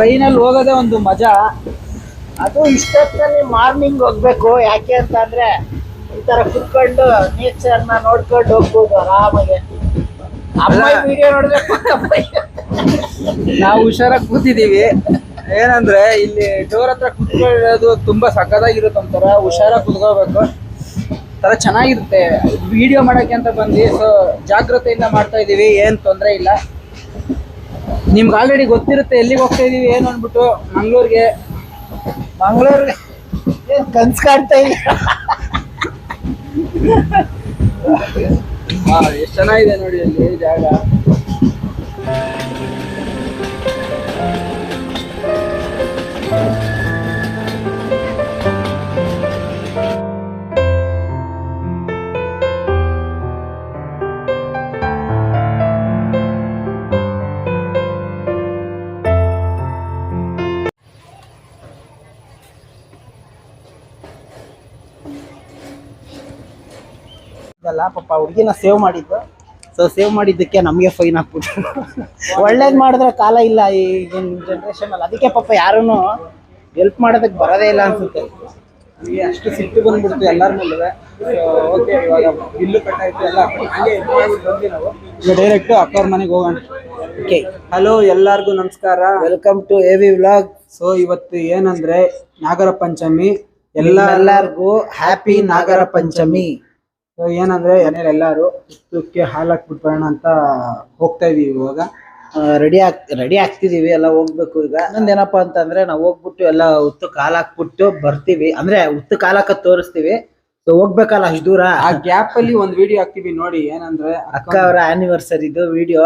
ಟ್ರೈನಲ್ಲಿ ಹೋಗೋದೇ ಒಂದು ಮಜಾ. ಅದು ಇಷ್ಟೊತ್ತಲ್ಲಿ ಮಾರ್ನಿಂಗ್ ಹೋಗ್ಬೇಕು ಯಾಕೆ ಅಂತ ಅಂದ್ರೆ ಈ ತರ ಕುತ್ಕೊಂಡು ನೇಚರ್ನ ನೋಡ್ಕೊಂಡು ಹೋಗ್ಬೋದು ಆರಾಮಾಗಿ. ಅಮ್ಮ ವಿಡಿಯೋ ನೋಡಿದ್ರೆ ನಾವು ಹುಷಾರಾಗಿ ಕೂತಿದೀವಿ ಏನಂದ್ರೆ ಇಲ್ಲಿ ಡೋರ್ ಹತ್ರ ಕುತ್ಕೊಳ್ಳೋದು ತುಂಬಾ ಸಕ್ಕದಾಗಿರುತ್ತೆ ಒಂಥರ ಹುಷಾರಾಗಿ ಕುತ್ಕೋಬೇಕು ತರ ಚೆನ್ನಾಗಿರುತ್ತೆ. ವಿಡಿಯೋ ಮಾಡಕ್ಕೆ ಅಂತ ಬಂದ್ವಿ ಸೊ ಜಾಗ್ರತೆಯಿಂದ ಮಾಡ್ತಾ ಇದೀವಿ ಏನ್ ತೊಂದರೆ ಇಲ್ಲ. ನಿಮ್ಗೆ ಆಲ್ರೆಡಿ ಗೊತ್ತಿರುತ್ತೆ ಎಲ್ಲಿಗೆ ಹೋಗ್ತಾ ಇದೀವಿ, ಏನು ಅಂದ್ಬಿಟ್ಟು ಮಂಗ್ಳೂರ್ಗೆ. ಏನ್ ಕನ್ಸ್ ಕಾಡ್ತಾ ಇಲ್ಲ. ಎಷ್ಟು ಚೆನ್ನಾಗಿದೆ ನೋಡಿ ಅಲ್ಲಿ ಜಾಗ. ಇದಲ್ಲ ಪಾಪ ಹುಡುಗಿನ ಸೇವ್ ಮಾಡಿದ್ದು ಸೊ ಸೇವ್ ಮಾಡಿದ್ದಕ್ಕೆ ನಮಗೆ ಫೈನ್ ಹಾಕ್ಬಿಟ್ಟು ಒಳ್ಳೇದು ಮಾಡಿದ್ರೆ ಕಾಲ ಇಲ್ಲ ಈಗಿನ ಜನ್ರೇಷನ್ ಅಲ್ಲಿ. ಅದಕ್ಕೆ ಪಾಪ ಯಾರೂ ಹೆಲ್ಪ್ ಮಾಡೋದಕ್ಕೆ ಬರೋದೇ ಇಲ್ಲ ಅನ್ಸುತ್ತೆ. ನಮಗೆ ಅಷ್ಟು ಸಿಟ್ಟು ಬಂದ್ಬಿಡ್ತು ಎಲ್ಲರ ಮೇಲೆ ಓಕೆ ಇವಾಗ ಬಿಲ್ಲು ಕಟ್ಟಾಯ್ತು ಎಲ್ಲ ಹಂಗೆ ಇದು ಬಂದ್ವಿ ನಾವು. ಈಗ ಡೈರೆಕ್ಟ್ ಅಕ್ಕವ್ರ ಮನೆಗೆ ಹೋಗೋಣ. ಓಕೆ ಹಲೋ ಎಲ್ಲರಿಗೂ ನಮಸ್ಕಾರ. Welcome to A V vlog so ಇವತ್ತು ಏನಂದ್ರೆ ನಾಗರ ಪಂಚಮಿ. ಎಲ್ಲ ಎಲ್ಲರಿಗೂ ಹ್ಯಾಪಿ ನಾಗರ ಪಂಚಮಿ. ಸೊ ಏನಂದ್ರೆ ಮನೇಲಿ ಎಲ್ಲಾರು ಹುತ್ತಕ್ಕೆ ಹಾಲು ಹಾಕ್ಬಿಟ್ಟು ಬರೋಣ ಅಂತ ಹೋಗ್ತಾ ಇದೀವಿ ಇವಾಗ. ರೆಡಿ ಆಗ್ ರೆಡಿ ಆಗ್ತಿದೀವಿ ಎಲ್ಲ ಹೋಗ್ಬೇಕು ಈಗ. ಇನ್ನೊಂದೇನಪ್ಪ ಅಂತಂದ್ರೆ ನಾವು ಹೋಗ್ಬಿಟ್ಟು ಎಲ್ಲ ಉತ್ತು ಕಾಲ್ ಹಾಕ್ಬಿಟ್ಟು ಬರ್ತೀವಿ. ಅಂದ್ರೆ ಉತ್ತು ಕಾಲ್ ಹಾಕದ್ ತೋರಿಸ್ತೀವಿ. ಸೊ ಹೋಗ್ಬೇಕಲ್ಲ ಅಷ್ಟು ದೂರ? ಆ ಗ್ಯಾಪ್ ಅಲ್ಲಿ ಒಂದ್ ವಿಡಿಯೋ ಹಾಕ್ತಿವಿ ನೋಡಿ ಏನಂದ್ರೆ ಅಕ್ಕ ಅವರ ಆನಿವರ್ಸರಿದು ವಿಡಿಯೋ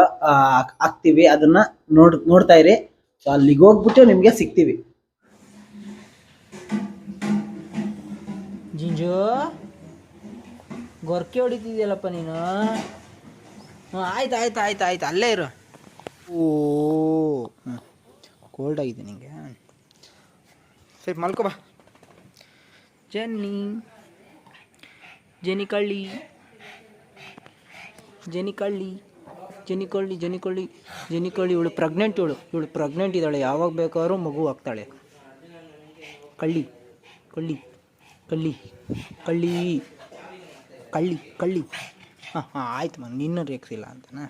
ಹಾಕ್ತಿವಿ. ಅದನ್ನ ನೋಡ್ ನೋಡ್ತಾ ಇರಿ. ಸೊ ಅಲ್ಲಿಗೆ ಹೋಗ್ಬಿಟ್ಟು ನಿಮ್ಗೆ ಸಿಗ್ತೀವಿ. ಜಿಂಜು? ಗೊರ್ಕೆ ಹೊಡಿತಿದ್ಯಲ್ಲಪ್ಪ ನೀನು? ಆಯ್ತು ಆಯ್ತು ಆಯ್ತು ಆಯ್ತು ಅಲ್ಲೇ ಇರು. ಓ ಹ್ಞೂ ಕೋಲ್ಡ್ ಆಗಿದೆ ನಿಂಗೆ. ಸರಿ ಮಲ್ಕೋ ಬಾ. ಜೆನ್ನಿ ಜೆನಿ ಕಳ್ಳಿ ಜೆನಿ ಕಳ್ಳಿ ಜೆನಿ ಕಳ್ಳಿ ಜೆನಿ ಕಳ್ಳಿ ಜೆನಿ ಕಳ್ಳಿ ಇವಳು ಪ್ರೆಗ್ನೆಂಟ್ ಇವಳು. ಇವಳು ಪ್ರೆಗ್ನೆಂಟ್ ಇದ್ದಾಳೆ. ಯಾವಾಗ ಬೇಕಾದ್ರೂ ಮಗು ಆಗ್ತಾಳೆ. ಕಳ್ಳಿ ಕಳ್ಳಿ ಕಳ್ಳಿ ಕಳ್ಳಿ. ಕಳ್ಳಿ ಕಳ್ಳಿ. ಹಾಂ ಹಾಂ, ಆಯ್ತು ಮನೆ, ನಿನ್ನ ರೇಕ್ಸಿಲ್ಲ ಅಂತನಾ?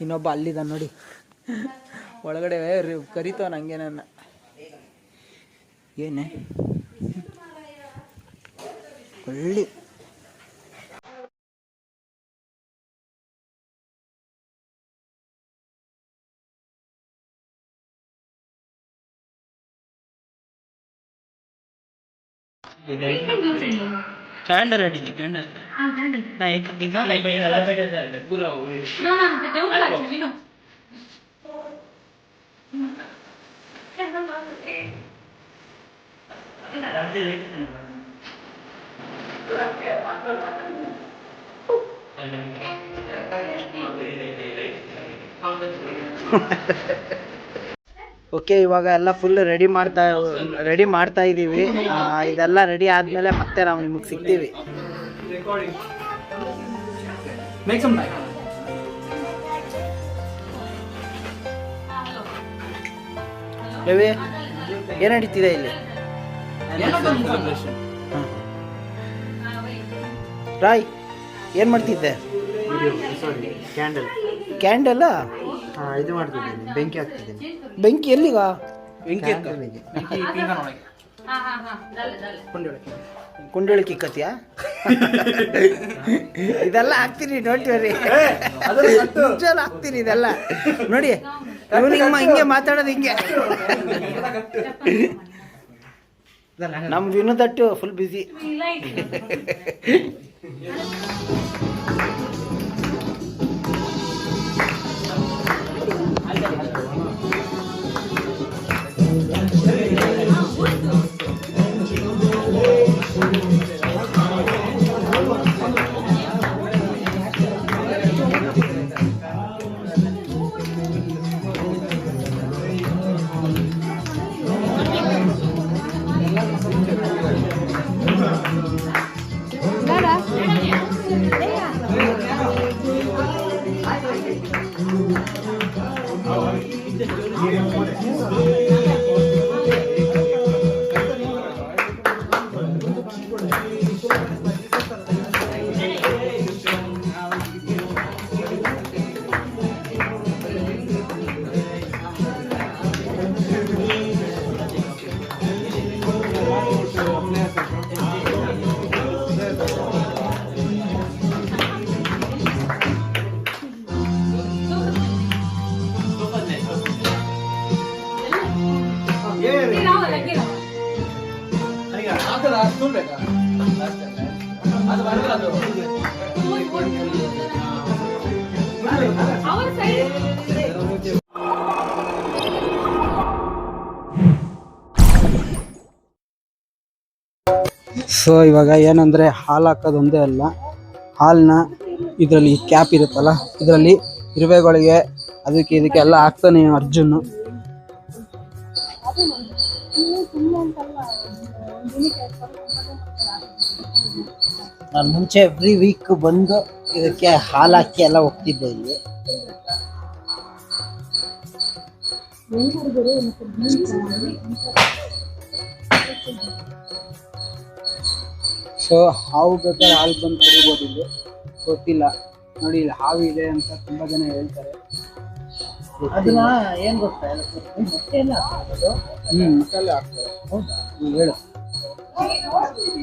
ಇನ್ನೊಬ್ಬ ಅಲ್ಲಿದ ನೋಡಿ. ಒಳಗಡೆ ಕರಿತೋ ಕರಿತಾವ ನಂಗೆ ನನ್ನ. ಏನೇ? ಒಳ್ಳೆ ಕ್ಯಾಂಡಲ್ ಅಡಿಗೆ ಕ್ಯಾಂಡಲ್ ನಾ ಈಗ No, no, ಓಕೆ ಇವಾಗ ಎಲ್ಲ ಫುಲ್ ರೆಡಿ ಮಾಡ್ತಾ ರೆಡಿ ಮಾಡ್ತಾ ಇದ್ದೀವಿ ಇದೆಲ್ಲ ರೆಡಿ ಆದಮೇಲೆ ಮತ್ತೆ ನಾವು ನಿಮಗೆ ಸಿಗ್ತೀವಿ. ರವಿ ಏನು ನಡೀತಿದೆ ಇಲ್ಲಿ. ರಾಯ್ ಏನು ಮಾಡ್ತಿದ್ದೆ? ಕ್ಯಾಂಡಲ್ ಕ್ಯಾಂಡಲ್ ಇದು ಮಾಡ್ತಿದ್ದೀನಿ. ಬೆಂಕಿ ಹಾಕ್ತಿದ್ದೀನಿ. ಬೆಂಕಿ ಎಲ್ಲಿಗ? ಬೆಂಕಿ ಕುಂಡಳಿಕೆ. ಕತಿಯಾ ಇದೆಲ್ಲ ಹಾಕ್ತೀನಿ ನೋಡ್ತೀವಿ ರೀ ನಿಜವಾಗ್ಲೂ ಹಾಕ್ತೀನಿ ಇದೆಲ್ಲ. ನೋಡಿ ಇವನು ಹಿಂಗೆ ಹಿಂಗೆ ಮಾತಾಡೋದು ಹಿಂಗೆ. ನಮ್ಮ ವಿನೋದಟ್ಟು ಫುಲ್ ಬ್ಯುಸಿ ಸೊ ಇವಾಗ ಏನಂದ್ರೆ ಹಾಲು ಹಾಕೋದೊಂದೇ ಅಲ್ಲ. ಹಾಲನ್ನ ಇದರಲ್ಲಿ ಕ್ಯಾಪ್ ಇರುತ್ತಲ್ಲ ಇದರಲ್ಲಿ ಇರುವೆಗಳಿಗೆ ಅದಕ್ಕೆ ಇದಕ್ಕೆ ಎಲ್ಲ ಹಾಕ್ತಾನೆ ಅರ್ಜುನ್. ನಾನು ಮುಂಚೆ ಎವ್ರಿ ವೀಕ್ ಬಂದು ಇದಕ್ಕೆ ಹಾಲು ಹಾಕಿ ಎಲ್ಲ ಹೋಗ್ತಿದ್ದೆ ಇಲ್ಲಿ. ಸೊ ಹಾವು ಬೇಕಾದ್ರೆ ಹಾಲು ಬಂದು ಕುಡಿಬೋದು ಇಲ್ಲಿ. ಗೊತ್ತಿಲ್ಲ. ನೋಡಿ, ಇಲ್ಲಿ ಹಾವು ಇದೆ ಅಂತ ತುಂಬಾ ಜನ ಹೇಳ್ತಾರೆ. ಅದನ್ನ ಏನ್ ಗೊತ್ತಾ ಮೊಟ್ಟೆಲ್ಲ ಹೌದಾ? ಹ್ಮ್, ಹೇಳು.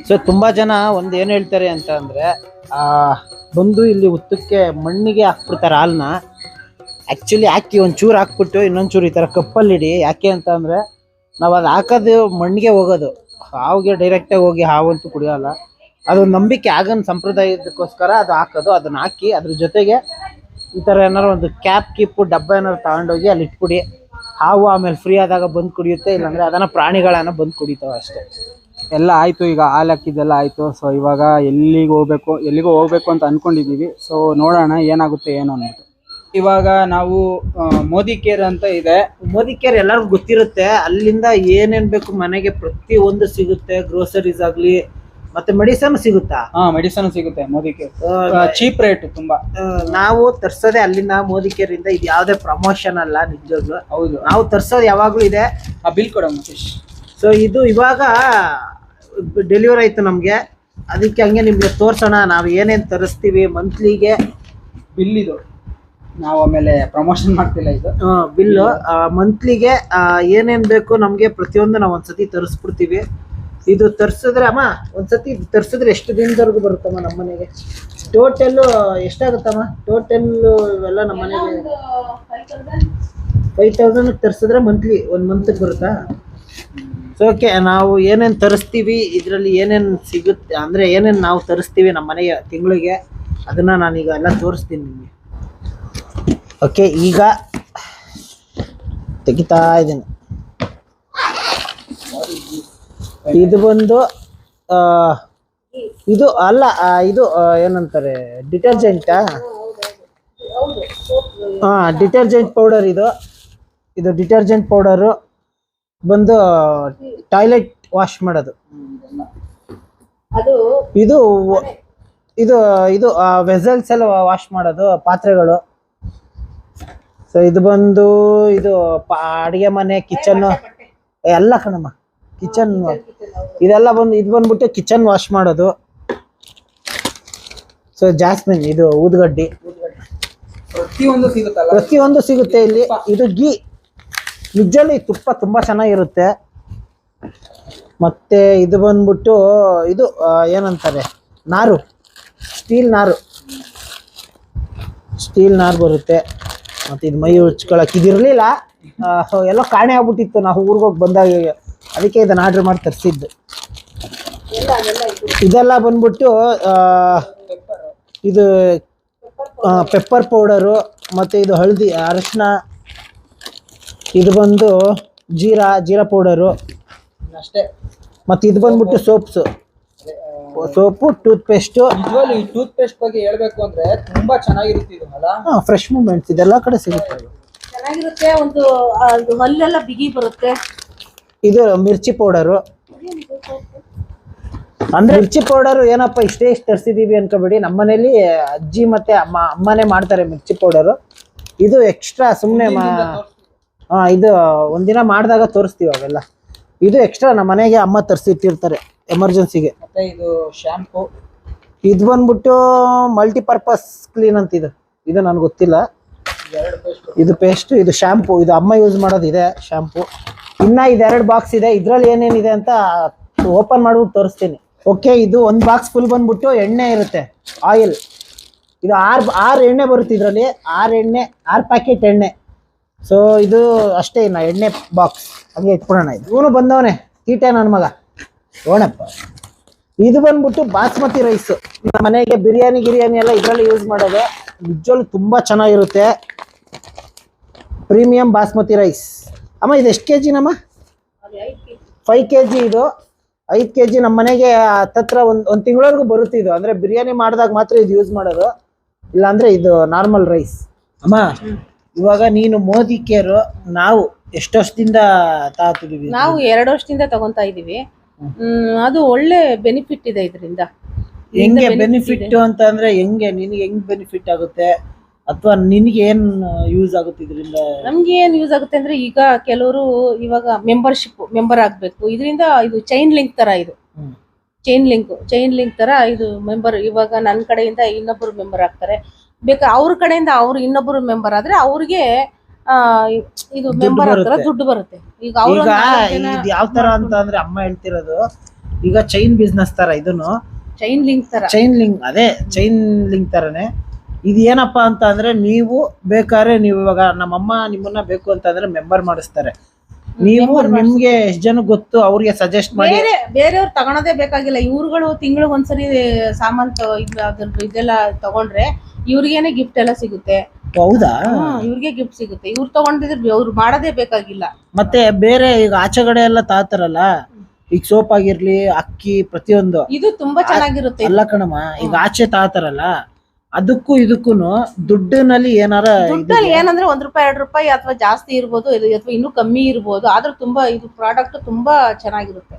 ಸೊ ತುಂಬಾ ಜನ ಒಂದ್ ಏನ್ ಹೇಳ್ತಾರೆ ಅಂತ ಅಂದ್ರೆ ಆ ಬಂದು ಇಲ್ಲಿ ಉತ್ತಕ್ಕೆ ಮಣ್ಣಿಗೆ ಹಾಕ್ಬಿಡ್ತಾರೆ ಹಾಲ್ನ. ಆಕ್ಚುಲಿ ಹಾಕಿ ಒಂಚೂರು ಚೂರು ಹಾಕ್ಬಿಟ್ಟು ಇನ್ನೊಂಚೂರು ಈ ತರ ಕಪ್ಪಲ್ಲಿ ಇಡಿ ಯಾಕೆ ಅಂತ ಅಂದ್ರೆ ನಾವ್ ಅದ್ ಹಾಕೋದು ಮಣ್ಣಿಗೆ ಹೋಗೋದು. ಹಾವಿಗೆ ಡೈರೆಕ್ಟ್ ಆಗಿ ಹೋಗಿ ಹಾವಂತೂ ಕುಡಿಯೋಲ್ಲ. ಅದು ನಂಬಿಕೆ ಆಗನ್ ಸಂಪ್ರದಾಯದಕ್ಕೋಸ್ಕರ ಅದು ಹಾಕೋದು. ಅದನ್ನ ಹಾಕಿ ಅದ್ರ ಜೊತೆಗೆ ಈ ಥರ ಏನಾರು ಒಂದು ಕ್ಯಾಪ್ ಕಿಪ್ಪು ಡಬ್ಬ ಏನಾರು ತಗೊಂಡೋಗಿ ಅಲ್ಲಿ ಇಟ್ಬಿಡಿ. ಹಾವು ಆಮೇಲೆ ಫ್ರೀ ಆದಾಗ ಬಂದು ಕುಡಿಯುತ್ತೆ ಇಲ್ಲಾಂದರೆ ಅದನ್ನ ಪ್ರಾಣಿಗಳನ್ನ ಬಂದು ಕುಡಿತಾವೆ ಅಷ್ಟೇ. ಎಲ್ಲ ಆಯ್ತು ಈಗ ಹಾಲು ಹಾಕಿದ್ದೆಲ್ಲ ಆಯ್ತು. ಸೊ ಇವಾಗ ಎಲ್ಲಿಗೆ ಹೋಗ್ಬೇಕು ಎಲ್ಲಿಗೂ ಹೋಗ್ಬೇಕು ಅಂತ ಅಂದ್ಕೊಂಡಿದ್ದೀವಿ ಸೊ ನೋಡೋಣ ಏನಾಗುತ್ತೆ ಏನು ಅಂದ್ಬಿಟ್ಟು. ಇವಾಗ ನಾವು ಮೋದಿ ಕೇರ್ ಅಂತ ಇದೆ. ಮೋದಿ ಕೇರ್ ಎಲ್ಲರಿಗೂ ಗೊತ್ತಿರುತ್ತೆ. ಅಲ್ಲಿಂದ ಏನೇನ್ ಬೇಕು ಮನೆಗೆ ಪ್ರತಿ ಒಂದು ಸಿಗುತ್ತೆ. ಗ್ರೋಸರೀಸ್ ಆಗ್ಲಿ ಮತ್ತೆ ಮೆಡಿಸನ್ ಸಿಗುತ್ತಾ? ಹಾ ಮೆಡಿಸನ್ ಸಿಗುತ್ತೆ ಮೋದಿ ಕೇರ್ ಚೀಪ್ ರೇಟ್ ತುಂಬಾ. ನಾವು ತರ್ಸೋದೇ ಅಲ್ಲಿಂದ ಮೋದಿ ಕೇರ್ ಇಂದ ಇದು ಯಾವ್ದೇ ಪ್ರಮೋಷನ್ ಅಲ್ಲ ನಿಜವಾಗ್ಲು. ಹೌದು. ನಾವು ತರ್ಸೋದು ಯಾವಾಗ್ಲೂ ಇದೆ. ಆ ಬಿಲ್ ಕೊಡ ಮುಖೇಶ್ ಸೊ ಇದು ಇವಾಗ ಡೆಲಿವರ್ ಆಯ್ತು ನಮ್ಗೆ. ಅದಕ್ಕೆ ಹಂಗೆ ನಿಮ್ಗೆ ತೋರ್ಸೋಣ ನಾವು ಏನೇನ್ ತರಿಸ್ತೀವಿ ಮಂತ್ಲಿಗೆ ಬಿಲ್ ಇದು. ನಾವು ಆಮೇಲೆ ಪ್ರಮೋಷನ್ ಮಾಡ್ತಿಲ್ಲ ಇದು. ಬಿಲ್ ಮಂತ್ಲಿಗೆ ಏನೇನ್ ಬೇಕು ನಮ್ಗೆ ಪ್ರತಿಯೊಂದು ನಾವು ಒಂದ್ಸತಿ ತರಿಸ್ಬಿಡ್ತೀವಿ. ಇದು ತರ್ಸಿದ್ರೆ ಅಮ್ಮ ಒಂದ್ಸತಿ ತರ್ಸಿದ್ರೆ ಎಷ್ಟು ದಿನದವರೆಗೂ ಬರುತ್ತಮ್ಮ ನಮ್ಮ ಮನೆಗೆ? ಟೋಟಲ್ ಎಷ್ಟಾಗುತ್ತಮ್ಮ? ಟೋಟಲ್ ಇವೆಲ್ಲ ನಮ್ಮ ಮನೆಗೆ ಫೈವ್ ತೌಸಂಡ್ ತರ್ಸಿದ್ರೆ ಮಂತ್ಲಿ ಒಂದು ಮಂತ್ ಬರುತ್ತಾ? ಸೊ ಓಕೆ ನಾವು ಏನೇನು ತರಿಸ್ತೀವಿ ಇದರಲ್ಲಿ ಏನೇನು ಸಿಗುತ್ತೆ ಅಂದರೆ ಏನೇನು ನಾವು ತರಿಸ್ತೀವಿ ನಮ್ಮ ಮನೆಗೆ ತಿಂಗಳಿಗೆ ಅದನ್ನು ನಾನೀಗ ಎಲ್ಲ ತೋರಿಸ್ತೀನಿ ನಿಮಗೆ. ಓಕೆ ಈಗ ತೆಗಿತಾ ಇದ್ದೀನಿ. ಇದು ಬಂದು ಇದು ಅಲ್ಲ ಇದು ಏನಂತಾರೆ ಡಿಟರ್ಜೆಂಟಾ ಹಾ ಡಿಟರ್ಜೆಂಟ್ ಪೌಡರ್ ಇದು. ಇದು ಡಿಟರ್ಜೆಂಟ್ ಪೌಡರು ಬಂದು ಟಾಯ್ಲೆಟ್ ವಾಶ್ ಮಾಡೋದು. ಇದು ಇದು ಇದು ವೆಸಲ್ಸ್ ಎಲ್ಲ ವಾಶ್ ಮಾಡೋದು, ಪಾತ್ರೆಗಳು. ಸೊ ಇದು ಬಂದು, ಇದು ಅಡಿಗೆ ಮನೆ ಕಿಚನ್ ಎಲ್ಲ ಕಣಮ್ಮ. ಕಿಚನ್ ಇದೆಲ್ಲ ಬಂದು ಇದು ಬಂದ್ಬಿಟ್ಟು ಕಿಚನ್ ವಾಶ್ ಮಾಡೋದು. ಸೊ ಜಾಸ್ಮಿನ್ ಇದು ಊದ್ಗಡ್ಡಿ. ಪ್ರತಿಯೊಂದು ಸಿಗುತ್ತಲ್ಲ? ಪ್ರತಿಯೊಂದು ಸಿಗುತ್ತೆ ಇಲ್ಲಿ. ಇದು ಗೀ ನಿಜಲ್ಲಿ ತುಪ್ಪ ತುಂಬಾ ಚೆನ್ನಾಗಿರುತ್ತೆ. ಮತ್ತೆ ಇದು ಬಂದ್ಬಿಟ್ಟು ಇದು ಏನಂತಾರೆ? ನಾರು. ಸ್ಟೀಲ್ ನಾರು. ಸ್ಟೀಲ್ ನಾರು ಬರುತ್ತೆ. ಮತ್ತೆ ಇದು ಮೈ ಉಚ್ಕೊಳಕ್ ಇದಿರ್ಲಿಲ್ಲ. ಎಲ್ಲ ಕಾಣೆ ಆಗ್ಬಿಟ್ಟಿತ್ತು. ನಾವು ಊರಿಗೆ ಬಂದಾಗ. ಅದಕ್ಕೆ ಇದನ್ನು ಆರ್ಡರ್ ಮಾಡಿ ತರಿಸಿದ್ದು. ಇದೆಲ್ಲ ಬಂದ್ಬಿಟ್ಟು ಇದು ಪೆಪ್ಪರ್ ಪೌಡರು ಮತ್ತು ಇದು ಹಳದಿ ಅರಶಿನ ಇದು ಬಂದು ಜೀರಾ ಜೀರಾ ಪೌಡರು ಅಷ್ಟೇ ಮತ್ತು ಇದು ಬಂದ್ಬಿಟ್ಟು ಸೋಪ್ಸು. ಸೋಪು ಟೂತ್ ಪೇಸ್ಟು ನಿಜವಾಗ್ಲೂ ಈ ಟೂತ್ ಪೇಸ್ಟ್ ಬಗ್ಗೆ ಹೇಳಬೇಕು ಅಂದ್ರೆ ತುಂಬಾ ಚೆನ್ನಾಗಿರುತ್ತೆ ಇದು ಅಲ್ಲ ಫ್ರೆಶ್ ಮೂಮೆಂಟ್ಸ್ ಇದೆಲ್ಲ ಕಡೆ ಸಿಗುತ್ತೆ. ಚೆನ್ನಾಗಿರುತ್ತೆ ಒಂದು ಅದು ಹಲ್ಲೆಲ್ಲ ಬಿಗಿ ಬರುತ್ತೆ. ಇದು ಮಿರ್ಚಿ ಪೌಡರು. ಅಂದ್ರೆ ಮಿರ್ಚಿ ಪೌಡರ್ ಏನಪ್ಪ ಇಷ್ಟೇ ಇಷ್ಟು ತರಿಸಿದೀವಿ ಅನ್ಕೋಬೇಡಿ. ನಮ್ಮನೇಲಿ ಅಜ್ಜಿ ಮತ್ತೆ ಅಮ್ಮ ಅಮ್ಮನೇ ಮಾಡ್ತಾರೆ ಮಿರ್ಚಿ ಪೌಡರು. ಇದು ಎಕ್ಸ್ಟ್ರಾ ಸುಮ್ಮನೆ ಹಾ ಇದು ಒಂದಿನ ಮಾಡಿದಾಗ ತೋರಿಸ್ತೀವಿ ಅವೆಲ್ಲ. ಇದು ಎಕ್ಸ್ಟ್ರಾ ನಮ್ಮ ಮನೆಗೆ ಅಮ್ಮ ತರಿಸಿಟ್ಟಿರ್ತಾರೆ ಎಮರ್ಜೆನ್ಸಿಗೆ. ಮತ್ತೆ ಇದು ಶ್ಯಾಂಪು ಇದು ಬಂದ್ಬಿಟ್ಟು ಮಲ್ಟಿಪರ್ಪಸ್ ಕ್ಲೀನ್ ಅಂತ ಇದು. ಇದು ನನ್ಗೆ ಗೊತ್ತಿಲ್ಲ. ಇದು ಪೇಸ್ಟ್ ಇದು ಶ್ಯಾಂಪು ಇದು ಅಮ್ಮ ಯೂಸ್ ಮಾಡೋದು ಇದೆ ಶಾಂಪು ಇನ್ನ ಇದೆರಡು ಬಾಕ್ಸ್ ಇದೆ. ಇದ್ರಲ್ಲಿ ಏನೇನಿದೆ ಅಂತ ಓಪನ್ ಮಾಡ್ಬಿಟ್ಟು ತೋರಿಸ್ತೀನಿ. ಓಕೆ ಇದು ಒಂದು ಬಾಕ್ಸ್ ಫುಲ್ ಬಂದ್ಬಿಟ್ಟು ಎಣ್ಣೆ ಇರುತ್ತೆ. ಆಯಿಲ್ ಇದು ಆರು ಆರು ಎಣ್ಣೆ ಬರುತ್ತೆ ಇದರಲ್ಲಿ. ಆರು ಎಣ್ಣೆ, ಆರು ಪ್ಯಾಕೆಟ್ ಎಣ್ಣೆ. ಸೊ ಇದು ಅಷ್ಟೇ ಇನ್ನ ಎಣ್ಣೆ ಬಾಕ್ಸ್ ಹಂಗೆ ಇಟ್ಕೊಡೋಣ ಇವನು ಬಂದವನೆ. ತೀಟೆ ನನ್ನ ಮಗ. ಓಣಪ್ಪ. ಇದು ಬಂದ್ಬಿಟ್ಟು ಬಾಸ್ಮತಿ ರೈಸ್ ನಮ್ಮ ಮನೆಗೆ ಬಿರಿಯಾನಿ, ಗಿರಿಯಾನಿ ಎಲ್ಲ ಇದರಲ್ಲಿ ಯೂಸ್ ಮಾಡೋದು. ನಿಜವಲ್ಲೂ ತುಂಬಾ ಚೆನ್ನಾಗಿರುತ್ತೆ. ಪ್ರೀಮಿಯಂ ಬಾಸ್ಮತಿ ರೈಸ್ ಅಮ್ಮ ಇದು ಎಷ್ಟು ಕೆ ಜಿನಮ್ಮ ಫೈವ್ ಕೆ ಜಿ ಇದು. ಐದು ಕೆ ಜಿ ನಮ್ಮ ಮನೆಗೆ ಹತ್ತತ್ರ ಒಂದು ಒಂದು ತಿಂಗಳವರೆಗೂ ಬರುತ್ತೆ ಇದು. ಅಂದರೆ ಬಿರಿಯಾನಿ ಮಾಡಿದಾಗ ಮಾತ್ರ ಇದು ಯೂಸ್ ಮಾಡೋದು. ಇಲ್ಲಾಂದರೆ ಇದು ನಾರ್ಮಲ್ ರೈಸ್ ಅಮ್ಮ ಇವಾಗ ನೀನು ಮೋದಿ ಕೇರು ನಾವು ಎಷ್ಟು ವರ್ಷದಿಂದ ತಾತಿದೀವಿ ನಾವು ಎರಡು ವರ್ಷದಿಂದ ತಗೊಂತಾ ಇದೀವಿ. ಹ್ಮ್. ಅದು ಒಳ್ಳೆ ಬೆನಿಫಿಟ್ ಇದೆ ಇದರಿಂದ. ಹೆಂಗೆ ಬೆನಿಫಿಟ್ ಅಂತ ಅಂದ್ರೆ ಹೆಂಗೆ ನಿನಗೆ ಹೆಂಗ್ ಬೆನಿಫಿಟ್ ಆಗುತ್ತೆ? ಅಥವಾ ನಿನಗೆ ಏನ್ ಯೂಸ್ ಆಗುತ್ತೆ ಇದರಿಂದ? ನಮ್ಗೆ ಏನ್ ಯೂಸ್ ಆಗುತ್ತೆ ಅಂದ್ರೆ ಈಗ ಕೆಲವರು ಇವಾಗ ಮೆಂಬರ್ಶಿಪ್ ಮೆಂಬರ್ ಆಗ್ಬೇಕು. ಇದರಿಂದ ಇದು ಚೈನ್ ಲಿಂಕ್ ತರ ಇದು. ಚೈನ್ ಲಿಂಕ್ ಚೈನ್ ಲಿಂಕ್ ತರ ಇದು ಮೆಂಬರ್ ಇವಾಗ ನನ್ನ ಕಡೆಯಿಂದ ಇನ್ನೊಬ್ಬರು ಮೆಂಬರ್ ಆಗ್ತಾರೆ. ಬೇಕಾ ಅವ್ರ ಕಡೆಯಿಂದ ಅವ್ರು ಇನ್ನೊಬ್ಬರು ಮೆಂಬರ್ ಆದ್ರೆ ಅವ್ರಿಗೆ ಆ, ಇದು ಮೆಂಬರ್ ಆಗ್ತಾರ ಬರುತ್ತೆ. ದುಡ್ಡು ಬರುತ್ತೆ. ಈಗ ಅವ್ರು ಈಗ ಇದು ಯಾವ ತರ ಅಂತ ಅಂದ್ರೆ ಅಮ್ಮ ಹೇಳ್ತಿರೋದು ಈಗ ಚೈನ್ ಬಿಸ್ನೆಸ್ ತರ ಇದನ್ನು. ಚೈನ್ ಲಿಂಕ್ ತರ. ಚೈನ್ ಲಿಂಕ್ ಅದೇ ಚೈನ್ ಲಿಂಕ್ ತರನೇ. ಇದು ಏನಪ್ಪ ಅಂತ ಅಂದ್ರೆ ನೀವು ಬೇಕಾದ್ರೆ ನೀವು ಇವಾಗ ನಮ್ಮಮ್ಮ ನಿಮ್ಮನ್ನ ಬೇಕು ಅಂತ ಅಂದ್ರೆ ಮೆಂಬರ್ ಮಾಡಿಸ್ತಾರೆ. ನೀವು ನಿಮ್ಗೆ ಎಷ್ಟ್ ಜನ ಗೊತ್ತು ಅವ್ರಿಗೆ ಸಜೆಸ್ಟ್ ಮಾಡಿ. ಬೇರೆ ಬೇರೆಯವ್ರು ತಗೊಳೋದೇ ಬೇಕಾಗಿಲ್ಲ. ಇವ್ರುಗಳು ತಿಂಗಳಿಗೆ ಒಂದ್ಸರಿ ಸಾಮಾನ್ ಇದೆಲ್ಲ ತಗೊಂಡ್ರೆ ಇವ್ರಿಗೇನೆ ಗಿಫ್ಟ್ ಎಲ್ಲ ಸಿಗುತ್ತೆ. ಹೌದಾ? ಇವ್ರಿಗೆ ಗಿಫ್ಟ್ ಸಿಗುತ್ತೆ. ಇವ್ರು ತಗೊಂಡಿದ್ರೆ ಅವ್ರು ಮಾಡೋದೇ ಬೇಕಾಗಿಲ್ಲ. ಮತ್ತೆ ಬೇರೆ ಈಗ ಆಚೆಗಡೆ ಎಲ್ಲ ತಾತಾರಲ್ಲ? ಈಗ ಸೋಪ್ ಆಗಿರ್ಲಿ ಅಕ್ಕಿ ಪ್ರತಿಯೊಂದು. ಇದು ತುಂಬಾ ಚೆನ್ನಾಗಿರುತ್ತೆ. ಅಲ್ಲ ಕಣಮ್ಮ ಈಗ ಆಚೆ ತಾತಾರಲ್ಲ? ಅದಕ್ಕೂ ಇದಕ್ಕೂ ದುಡ್ಡಿನಲ್ಲಿ ಏನಾರ ದುಡ್ಡಲ್ಲಿ ಏನಂದ್ರೆ ಒಂದ್ ರೂಪಾಯಿ ಎರಡು ರೂಪಾಯಿ ಅಥವಾ ಜಾಸ್ತಿ ಇರ್ಬೋದು ಇದು ಅಥವಾ ಇನ್ನೂ ಕಮ್ಮಿ ಇರ್ಬೋದು ಆದ್ರೂ ತುಂಬಾ ಇದು ಪ್ರಾಡಕ್ಟ್ ತುಂಬಾ ಚೆನ್ನಾಗಿರುತ್ತೆ.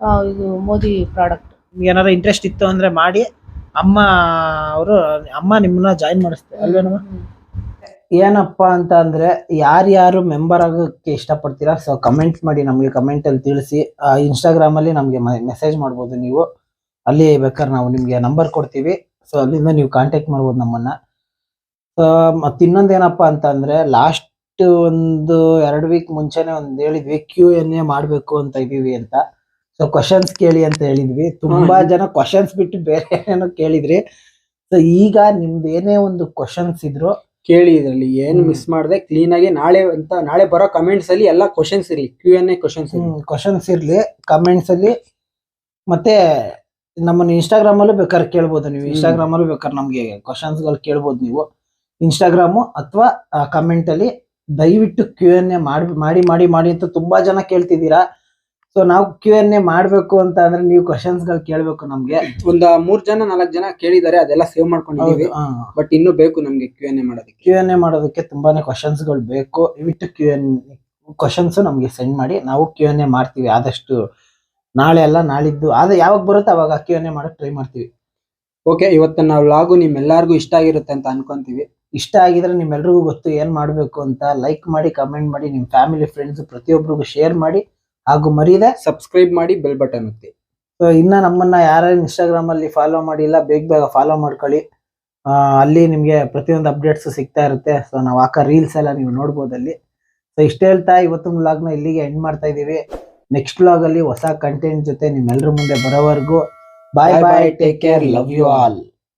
ಆ, ಇದು ಮೋದಿ ಪ್ರಾಡಕ್ಟ್ ನಿಮ್ಗೆ ಏನಾರ ಇಂಟ್ರೆಸ್ಟ್ ಇತ್ತು ಅಂದ್ರೆ ಮಾಡಿ ಅಮ್ಮ ಅವರು ಅಮ್ಮ ನಿಮ್ಮನ್ನ ಜಾಯಿನ್ ಮಾಡಿಸ್ತಾರೆ ಅಲ್ವೇನಮ್ಮ? ಏನಪ್ಪಾ ಅಂತ ಅಂದ್ರೆ ಯಾರ್ಯಾರು ಮೆಂಬರ್ ಆಗೋಕ್ಕೆ ಇಷ್ಟಪಡ್ತೀರಾ? ಸೊ ಕಮೆಂಟ್ ಮಾಡಿ ನಮಗೆ ಕಮೆಂಟ್ ಅಲ್ಲಿ ತಿಳಿಸಿ. ಇನ್ಸ್ಟಾಗ್ರಾಮ್ ಅಲ್ಲಿ ನಮಗೆ ಮೆಸೇಜ್ ಮಾಡ್ಬೋದು ನೀವು. ಅಲ್ಲಿ ಬೇಕಾದ್ರೆ ನಾವು ನಿಮ್ಗೆ ನಂಬರ್ ಕೊಡ್ತೀವಿ. ಸೊ ಅಲ್ಲಿಂದ ನೀವು ಕಾಂಟ್ಯಾಕ್ಟ್ ಮಾಡ್ಬೋದು ನಮ್ಮನ್ನ. ಸೊ ಮತ್ತೆ ಏನಪ್ಪ ಅಂತ ಅಂದ್ರೆ ಲಾಸ್ಟ್ ಒಂದು ಎರಡು ವೀಕ್ ಮುಂಚೆನೆ ಒಂದ್ ಹೇಳಿದ್ವಿ ಕ್ಯೂ ಎನ್ ಎ ಮಾಡ್ಬೇಕು ಅಂತ ಇದೀವಿ ಅಂತ. ಸೊ ಕ್ವಶನ್ಸ್ ಕೇಳಿ ಅಂತ ಹೇಳಿದ್ವಿ. ತುಂಬಾ ಜನ ಕ್ವಶನ್ಸ್ ಬಿಟ್ಟು ಬೇರೆ ಏನೋ ಕೇಳಿದ್ರಿ. ಸೊ ಈಗ ನಿಮ್ದು ಏನೇ ಒಂದು ಕ್ವಶನ್ಸ್ ಇದ್ರು ಕೇಳಿ ಇದ್ರಲ್ಲಿ ಏನು ಮಿಸ್ ಮಾಡದೆ ಕ್ಲೀನ್ ಆಗಿ ನಾಳೆ ಅಂತ ನಾಳೆ ಬರೋ ಕಮೆಂಟ್ಸ್ ಅಲ್ಲಿ ಎಲ್ಲ ಕ್ವಶನ್ಸ್ ಇರ್ಲಿ Q and A questions questions ಇರ್ಲಿ ಕಮೆಂಟ್ಸ್ ಅಲ್ಲಿ ಮತ್ತೆ ನಮ್ಮನ್ನ ಇನ್ಸ್ಟಾಗ್ರಾಮ್ ಅಲ್ಲೂ ಬೇಕಾದ್ರೆ ಕೇಳ್ಬೋದು ನೀವು. ಇನ್ಸ್ಟಾಗ್ರಾಮ್ ಅಲ್ಲೂ ಬೇಕಾದ್ರೆ ನಮ್ಗೆ ಕ್ವಶನ್ಸ್ಗಳು ಕೇಳ್ಬೋದು ನೀವು. ಇನ್ಸ್ಟಾಗ್ರಾಮು ಅಥವಾ ಕಮೆಂಟ್ ಅಲ್ಲಿ ದಯವಿಟ್ಟು ಕ್ಯೂ ಎನ್ ಎ ಮಾಡಿ ಮಾಡಿ ಮಾಡಿ ಮಾಡಿ ಅಂತ ತುಂಬಾ ಜನ ಕೇಳ್ತಿದ್ದೀರಾ. ಸೊ ನಾವು ಕ್ಯೂ ಎನ್ ಎ ಮಾಡ್ಬೇಕು ಅಂತ ಅಂದ್ರೆ ನೀವು ಕ್ವಶನ್ಸ್ಗಳು ಕೇಳ್ಬೇಕು ನಮ್ಗೆ. ಒಂದ್ ಮೂರ್ ಜನ ನಾಲ್ಕ್ ಜನ ಕೇಳಿದಾರೆ ಅದೆಲ್ಲ ಸೇವ್ ಮಾಡ್ಕೊಂಡಿದ್ದೀವಿ. ಬಟ್ ಇನ್ನು ಬೇಕು ನಮ್ಗೆ ಕ್ಯೂ ಎನ್ ಎ ಮಾಡೋದಕ್ಕೆ. ಕ್ಯೂ ಎನ್ ಎ ಮಾಡೋದಕ್ಕೆ ತುಂಬಾನೇ ಕ್ವಶನ್ಸ್ಗಳು ಬೇಕು. ದಯವಿಟ್ಟು ಕ್ಯೂ ಎನ್ ಕ್ವಶನ್ಸ್ ನಮ್ಗೆ ಸೆಂಡ್ ಮಾಡಿ. ನಾವು ಕ್ಯೂ ಎನ್ ಎ ಮಾಡ್ತೀವಿ. ಆದಷ್ಟು ನಾಳೆ ಅಲ್ಲ ನಾಳಿದ್ದು. ಆದ್ರೆ ಯಾವಾಗ ಬರುತ್ತೆ ಅವಾಗ ಅಕ್ಕಿಯನ್ನೇ ಮಾಡಕ್ ಟ್ರೈ ಮಾಡ್ತೀವಿ. ಓಕೆ ಇವತ್ತು ನಾವು ಲಾಗು ನಿಮ್ಮೆಲ್ಲರಿಗೂ ಇಷ್ಟ ಆಗಿರುತ್ತೆ ಅಂತ ಅನ್ಕೊಂತೀವಿ. ಇಷ್ಟ ಆಗಿದ್ರೆ ನಿಮ್ಮೆಲ್ರಿಗೂ ಗೊತ್ತು ಏನ್ ಮಾಡ್ಬೇಕು ಅಂತ ಲೈಕ್ ಮಾಡಿ ಕಮೆಂಟ್ ಮಾಡಿ ನಿಮ್ ಫ್ಯಾಮಿಲಿ ಫ್ರೆಂಡ್ಸ್ ಪ್ರತಿಯೊಬ್ಬರಿಗೂ ಶೇರ್ ಮಾಡಿ. ಹಾಗೂ ಮರೀದೆ ಸಬ್ಸ್ಕ್ರೈಬ್ ಮಾಡಿ ಬೆಲ್ ಬಟನ್ ಒತ್ತಿ. ಸೊ ಇನ್ನ ನಮ್ಮನ್ನ ಯಾರ್ಯಾರು ಇನ್ಸ್ಟಾಗ್ರಾಮ್ ಅಲ್ಲಿ ಫಾಲೋ ಮಾಡಿಲ್ಲ ಬೇಗ ಬೇಗ ಫಾಲೋ ಮಾಡ್ಕೊಳ್ಳಿ. ಅಲ್ಲಿ ನಿಮ್ಗೆ ಪ್ರತಿಯೊಂದು ಅಪ್ಡೇಟ್ಸ್ ಸಿಗ್ತಾ ಇರುತ್ತೆ. ಸೊ ನಾವು ಹಾಕೋ ರೀಲ್ಸ್ ಎಲ್ಲ ನೀವು ನೋಡ್ಬೋದು ಅಲ್ಲಿ ಸೊ ಇಷ್ಟೇ ಹೇಳ್ತಾ ಇವತ್ತು ವ್ಲಾಗ್ನ ಇಲ್ಲಿಗೆ ಎಂಡ್ ಮಾಡ್ತಾ ಇದೀವಿ ನೆಕ್ಸ್ಟ್ ಬ್ಲಾಗಲ್ಲಿ ಹೊಸ ಕಂಟೆಂಟ್ ಜೊತೆ ನಿಮ್ಮೆಲ್ಲರ ಮುಂದೆ ಬರೋವರೆಗೂ bye bye take care love you all